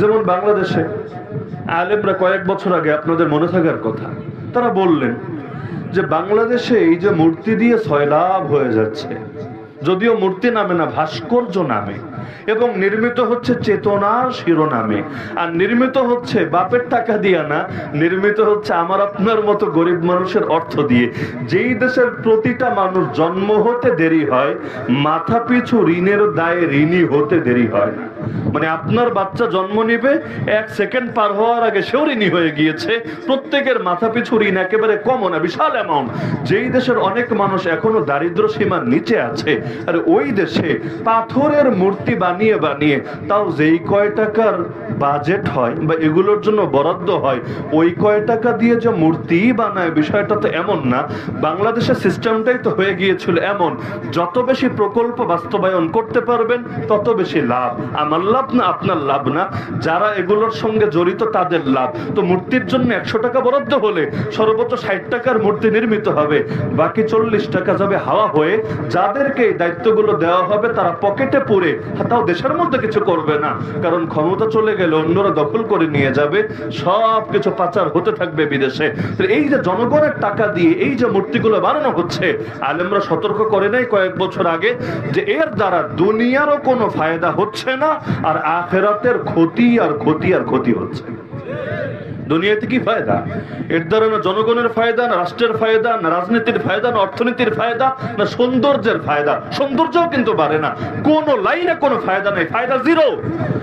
যেমন বাংলাদেশে আলেমরা কয়েক বছর আগে আপনাদের মনে থাকার কথা, তারা বললেন যে বাংলাদেশে এই যে মূর্তি দিয়ে সয়লাভ হয়ে যাচ্ছে, যদিও মূর্তি নামে না, ভাস্কর্য নামে, এবং নির্মিত হচ্ছে চেতনার শিরোনামে, আর নির্মিত হচ্ছে বাপের টাকা দিয়া না, নির্মিত হচ্ছে আমার আপনার মতো গরিব মানুষের অর্থ দিয়ে। যেই দেশের প্রতিটা মানুষ জন্ম হতে দেরি হয়, মাথা পিছু ঋণের দায়ে ঋণী হতে দেরি হয়। না মানে আপনার বাচ্চা জন্ম নিবে, এক সেকেন্ড পার হওয়ার আগে সেও ঋণী হয়ে গিয়েছে। প্রত্যেকের মাথা পিছু ঋণ একেবারে কম না বিশাল অ্যামাউন্ট যেই দেশের অনেক মানুষ এখনও দারিদ্র সীমার নিচে আছে, আর ওই দেশে পাথরের মূর্তি বানিয়ে বানিয়ে তাও যেই কয় টাকার বাজেট হয় বা এগুলোর জন্য বরাদ্দ হয়, ওই কয় টাকা দিয়ে যে মূর্তি বানায় বিষয়টা তো এমন না। বাংলাদেশের সিস্টেমটাই তো হয়ে গিয়েছিল এমন, যত বেশি প্রকল্প বাস্তবায়ন করতে পারবেন, তত বেশি লাভ। আমার লাভ না, আপনার লাভ না। যারা এগুলোর সঙ্গে জড়িত, তাদের লাভ। তো মূর্তির জন্য একশো টাকা বরাদ্দ হলে সর্বোচ্চ ষাট টাকার মূর্তি নির্মিত হবে। বাকি চল্লিশ টাকা যাবে হাওয়া হয়ে। যাদেরকে এই দায়িত্বগুলো দেওয়া হবে, তারা পকেটে পড়ে তাও দেশের মধ্যে কিছু করবে না। কারণ ক্ষমতা চলে গেলে অন্যরা দখল করে নিয়ে যাবে। সব কিছু পাচার হতে থাকবে বিদেশে। এই যে জনগণের টাকা দিয়ে এই যে মূর্তিগুলো বানানো হচ্ছে, আলেমরা সতর্ক করে নাই কয়েক বছর আগে যে এর দ্বারা দুনিয়ারও কোনো ফায়দা হচ্ছে না আর আখেরাতের ক্ষতি আর ক্ষতি আর ক্ষতি হচ্ছে। দুনিয়াতে কি ফায়দা? এর দ্বারা না জনগণের ফায়দা, না রাষ্ট্রের ফায়দা, না রাজনীতির ফায়দা, না অর্থনীতির ফায়দা, না সৌন্দর্যের ফায়দা। সৌন্দর্যও কিন্তু বাড়ে না। কোনো লাইনে কোনো ফায়দা নাই। ফায়দা জিরো।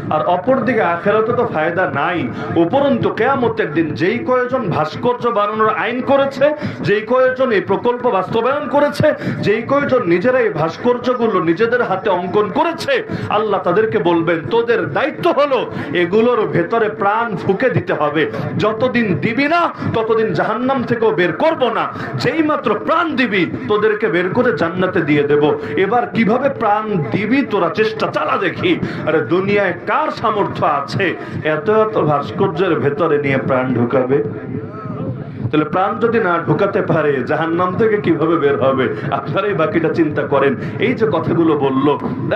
আর অপর দিকে আখেরাতে তো ফায়দা নাই। উপরন্তু কেয়ামতের দিন যেই কয়েকজন ভাস্কর্য বানানোর আইন করেছে, যেই কয়েকজন এই প্রকল্প বাস্তবায়ন করেছে, যেই কয়েকজন নিজেরা এই ভাস্কর্যগুলো নিজেদের হাতে অঙ্কন করেছে, আল্লাহ তাদেরকে বলবেন, তোদের দায়িত্ব হলো এগুলোর ভেতরে প্রাণ ফুকে দিতে হবে। যতদিন দিবি না, ততদিন জাহান্নাম থেকেও বের করব না। যেই মাত্র প্রাণ দিবি, তোদেরকে বের করে জান্নাতে দিয়ে দেব। এবার কীভাবে প্রাণ দিবি, তোরা চেষ্টা চালা দেখি। আরে, দুনিয়ায় কার সামর্থ্য আছে? এত এত ভাস্কর্যের ভেতরে নিয়ে প্রাণ ঢুকাবে। তাহলে প্রাণ যদি না ঢুকাতে পারে, জাহান্নাম থেকে কীভাবে বের হবে? আপনারাই বাকিটা চিন্তা করেন। এই যে কথাগুলো বলল,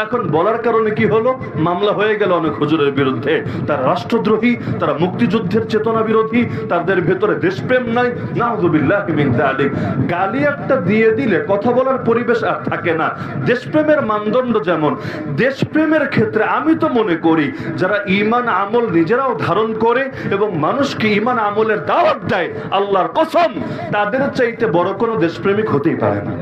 এখন বলার কারণে কি হলো? মামলা হয়ে গেল অনেক হুজুরের বিরুদ্ধে। তারা রাষ্ট্রদ্রোহী, তারা মুক্তিযুদ্ধের চেতনা বিরোধী, তাদের ভেতরে দেশপ্রেম নাই। নাউজুবিল্লাহ যালিক। গালি একটা দিয়ে দিলে কথা বলার পরিবেশ আর থাকে না। দেশপ্রেমের মানদণ্ড যেমন, দেশপ্রেমের ক্ষেত্রে আমি তো মনে করি, যারা ইমান আমল নিজেরাও ধারণ করে এবং মানুষকে ইমান আমলের দাওয়াত দেয়, আল্লাহর কসম তাদের চাইতে বড় কোনো দেশপ্রেমিক হতেই পারে না।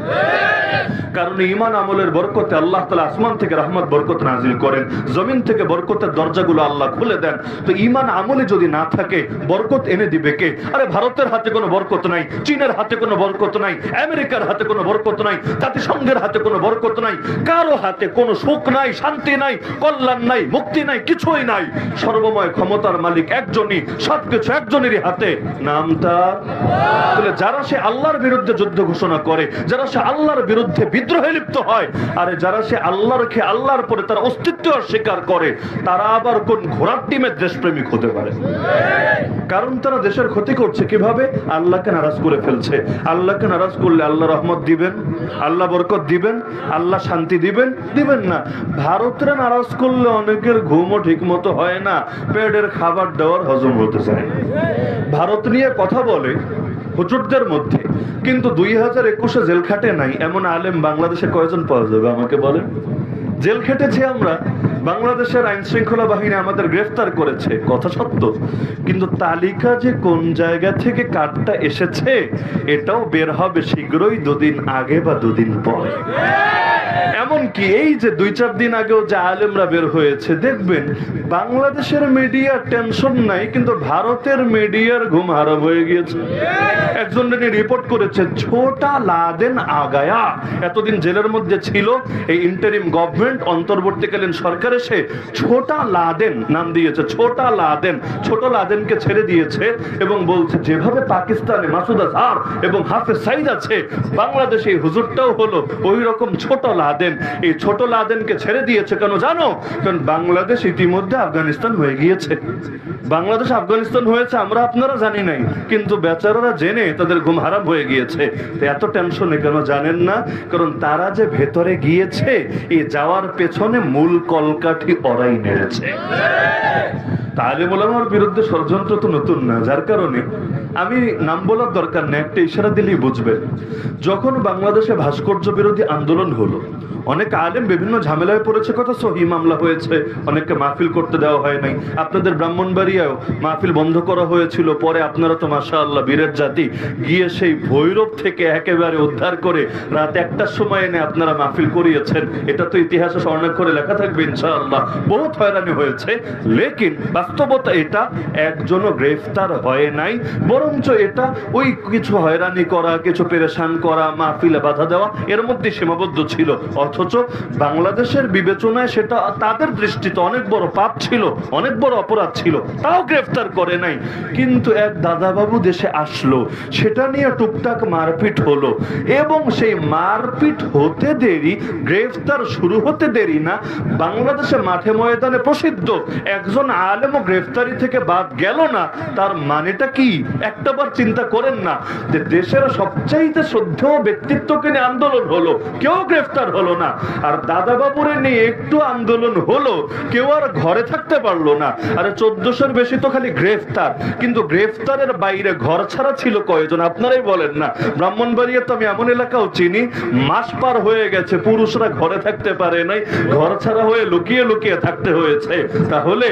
কারণ ইমান আমলের বরকতে আল্লাহ তালা আসমান থেকে রহমত, বরকত নাজিল করেন। জমিন থেকে বরকতের দরজাগুলো আল্লাহ খুলে দেন। তো ইমান আমলে যদি না থাকে, বরকত এনে দিবে কে? আরে ভারতের হাতে কোনো বরকত নাই, চীনের হাতে কোনো বরকত নাই, আমেরিকার হাতে কোনো বরকত নাই, জাতিসংঘের হাতে কোনো বরকত নাই, কারও হাতে কোনো সুখ নাই, শান্তি নাই, কল্যাণ নাই, মুক্তি নাই, কিছুই নাই। সর্বময় ক্ষমতার মালিক একজনই, সবকিছু একজনেরই হাতে। নাম তার যারা সে আল্লাহর বিরুদ্ধে যুদ্ধ ঘোষণা করে, যারা সে আল্লাহর বিরুদ্ধে বিদ্রোহে লিপ্ত হয়। আরে যারা সে আল্লাহর খে আল্লাহর পরে তার অস্তিত্ব স্বীকার করে, তারা আবার কোন ঘোড়ার টিমের দেশপ্রেমিক হতে পারে? কারণ তারা দেশের ক্ষতি করছে কীভাবে? আল্লাহকে নারাজ করে ফেলছে। আল্লাহকে নারাজ করলে আল্লাহ রহমত দিবেন, আল্লাহ বরকত দিবেন, আল্লাহ শান্তি দিবেন দিবেন না। ভারতের নারাজ করলে অনেকের ঘুমও ঠিক মতো হয় না, পেটের খাবার দেওয়ার হজম হতে চায় ভারত নিয়ে কথা বলে হুজুরদের মধ্যে। কিন্তু দুই হাজার একুশে জেল খাটে নাই, এমন আলেম বাংলাদেশে কয়জন পাওয়া যাবে আমাকে বলেন? জেল খেটেছি আমরা, বাংলাদেশের আইন শৃঙ্খলা বাহিনী আমাদের গ্রেফতার করেছে, কথা সত্য। কিন্তু তালিকা যে কোন জায়গা থেকে কার্ডটা এসেছে, এটাও বের হবে শীঘ্রই দুদিন আগে বা দুদিন পরে। এমনকি এই যে দুই চার দিন আগেও যে আলেমরা বের হয়েছে, দেখবেন বাংলাদেশের মিডিয়ার টেনশন নাই, কিন্তু ভারতের মিডিয়ার ঘুম হারাম হয়ে গিয়েছে। একজন রিপোর্ট করেছে, ছোটা লাদেন আগায়া। এতদিন জেলের মধ্যে ছিল, এই ইন্টারিম গভর্নমেন্ট অন্তর্বর্তীকালীন সরকার এসে ছোটা লাদেন নাম দিয়েছে, ছোটা লাদেন। ছোট লাদেনকে ছেড়ে দিয়েছে এবং বলছে, যেভাবে পাকিস্তানে মাসুদ আজহার এবং হাফেজ সাইদ আছে, বাংলাদেশে হুজুরটাও হলো ওই রকম ছোট লাদেন এই ছোট লাদেনকে ছেড়ে দিয়েছে কেন জানো? কারণ বাংলাদেশ ইতিমধ্যে আফগানিস্তান হয়ে গিয়েছে। বাংলাদেশ আফগানিস্তান হয়েছে আমরা আপনারা জানি নাই, কিন্তু বেচারারা জেনে তাদের ঘুম হারাম হয়ে গিয়েছে। এত টেনশনে কেন জানেন না? কারণ তারা যে ভেতরে গিয়েছে, এই যাওয়ার পেছনে মূল কলকাঠি ওরাই নেড়েছে। তাহলে বললাম আমার বিরুদ্ধে ষড়যন্ত্র তো নতুন না, যার কারণে? আমি নাম বলার দরকার নেই, একটা ইশারা দিলেই বুঝবেন যখন বাংলাদেশে ভাস্কর্য বিরোধী আন্দোলন হলো অনেক আলেম বিভিন্ন ঝামেলায় পড়েছে কথা সহি মামলা হয়েছে, অনেককে মাহফিল করতে দেওয়া হয় নাই। আপনাদের ব্রাহ্মণবাড়িয়াও মাহফিল বন্ধ করা হয়েছিল, পরে আপনারা তো মাশা আল্লাহ বীরের জাতি, গিয়ে সেই ভৈরব থেকে একেবারে উদ্ধার করে রাত একটার সময় এনে আপনারা মাহফিল করিয়েছেন। এটা তো ইতিহাসে স্বর্ণাক্ষরে লেখা থাকবে, ইনশাআল্লাহ। বহুত হয়রানি হয়েছে, লেকিন বাস্তবতা এটা, একজনও গ্রেফতার হয় নাই, বরঞ্চ এটা ওই কিছু হয়রানি করা, কিছু পেরেশান করা, মাহফিলে বাধা দেওয়া, এর মধ্যে সীমাবদ্ধ ছিল। অথচ বাংলাদেশের বিবেচনায় সেটা তাদের দৃষ্টিতে অনেক বড় পাপ ছিল, অনেক বড় অপরাধ ছিল। তাও গ্রেফতার করে নাই। কিন্তু এক দাদাবাবু দেশে আসলো। সেটা নিয়ে টুকটাক মারপিট হলো। এবং সেই মারপিট হতে দেরি, গ্রেফতার শুরু হতে দেরি না বাংলাদেশে মাঠে ময়দানে প্রসিদ্ধ একজন আলেমও গ্রেফতারি থেকে বাদ গেল না। তার মানেটা কি? একটাবার চিন্তা করেন না। যে দেশের সবচাইতে শ্রদ্ধেয় ব্যক্তিত্বকে নিয়ে আন্দোলন হলো, কেউ গ্রেফতার হলো না। আর দাদা বাবুরে নিয়ে একটু আন্দোলন হলো, কেউ আর ঘরে থাকতে পারল না। আরে চোদ্দশোর বেশি তো খালি গ্রেফতার। কিন্তু গ্রেফতারের বাইরে ঘর ছাড়া ছিল কয়জন, আপনারাই বলেন না। ব্রাহ্মণবাড়িয়া তো আমি এমন এলাকাও চিনি, মাস পার হয়ে গেছে, পুরুষরা ঘরে থাকতে পারে নাই, ঘর ছাড়া হয়ে লুকিয়ে লুকিয়ে থাকতে হয়েছে। তাহলে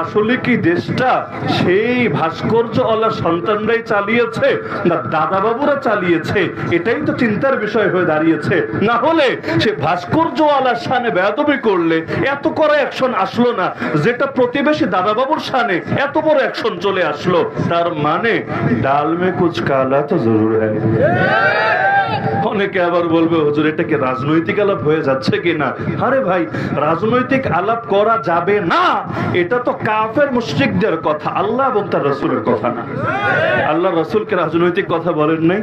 আসলে কি দেশটা সেই ভাস্কর্য অলা সন্তানরাই চালিয়েছে, না দাদা বাবুরা চালিয়েছে? এটাই তো চিন্তার বিষয় হয়ে দাঁড়িয়েছে। না হলে সে ভাস্কর্য আলার সানে বেয়াদবি করলে এত করে অ্যাকশন আসলো না। যেটা প্রতিবেশী দাদা বাবুর সানে এত বড় অ্যাকশন চলে আসলো। তার মানে ডালমে কুচ কালা তো জরুর অনেকে আবার বলবে, হুজুর, এটা কি রাজনৈতিক আলাপ হয়ে যাচ্ছে কিনা? আরে ভাই, রাজনৈতিক আলাপ করা যাবে না। এটা তো কাফের মুশরিকদের কথা, আল্লাহ এবং তার রসুলের কথা না। আল্লাহ রসুলকে রাজনৈতিক কথা বলেন নাই।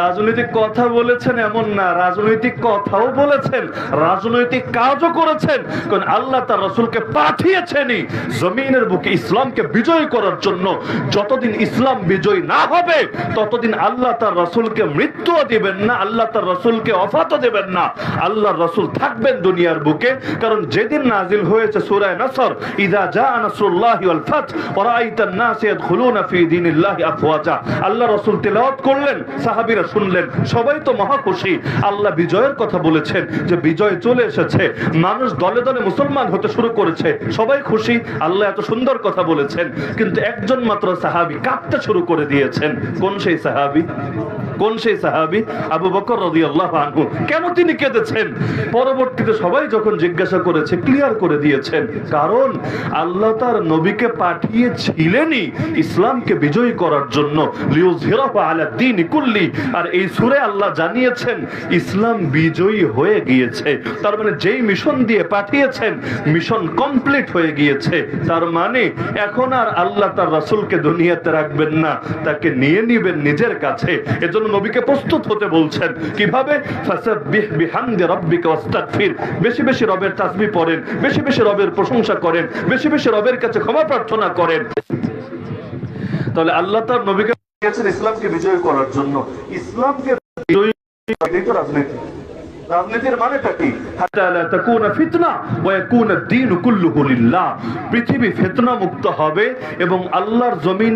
রাজনৈতিক কথা বলেছেন এমন না, রাজনৈতিক কথাও বলেছেন, রাজনৈতিক কাজও করেছেন। কারণ আল্লাহ তার রসুলকে পাঠিয়েছেনই জমিনের বুকে ইসলামকে বিজয় করার জন্য। যতদিন ইসলাম বিজয় না হবে, ততদিন আল্লাহ তার রসুলকে মৃত্যু দিবেন না, আল্লাহ তার রসুলকে অফাতও দেবেন না। আল্লাহ রসুল থাকবেন দুনিয়ার বুকে। কারণ যেদিন নাজিল হয়েছে সূরায়ে নসর, ইদা নাসরুল্লাহি ওয়াল ফাত নাস ইয়াদখুলুনা ফি আফওয়াজা। আল্লাহ তেলাওয়াত করলেন, সাহাবীরা শুনলেন, সবাই তো মহা খুশি। আল্লাহ বিজয়ের কথা বলেছেন যে বিজয় চলে এসেছে। মানুষ দলে দলে মুসলমান হতে শুরু করেছে, সবাই খুশি, আল্লাহ এত সুন্দর কথা বলেছেন। কিন্তু একজন মাত্র সাহাবী কাঁদতে শুরু করে দিয়েছেন। কোন সেই সাহাবী? কোন সেই সাহাবী? আবু বকর রাদিয়াল্লাহু আনহু, কেন তিনি কেঁদেছেন? পরবর্তীতে সবাই যখন জিজ্ঞাসা করেছে ক্লিয়ার করে দিয়েছেন। কারণ আল্লাহ তার নবীকে পাঠিয়েছিলেনই ইসলামকে বিজয়ী করার জন্য। কুল্লি। আর এই সূরে আল্লাহ জানিয়েছেন, ইসলাম বিজয়ী হয়ে গিয়েছে। তার মানে যেই মিশন দিয়ে পাঠিয়েছেন মিশন কমপ্লিট হয়ে গিয়েছে। তার মানে এখন আর আল্লাহ তার রাসূলকে দুনিয়াতে রাখবেন না, তাকে নিয়ে নিবেন নিজের কাছে। এজন্য নবীকে প্রস্তুত হতে বলছেন। কীভাবে? বেশি বেশি রবের তাসবিহ পড়েন, বেশি বেশি রবের প্রশংসা করেন, বেশি বেশি রবের কাছে ক্ষমা প্রার্থনা করেন। তাহলে আল্লাহ তার নবীকে ইসলামকে বিজয় করার জন্য। ইসলামকে রাজনীতি। রাজনীতির লিল্লাহ। পৃথিবী ফিতনা মুক্ত হবে এবং আল্লাহর জমিন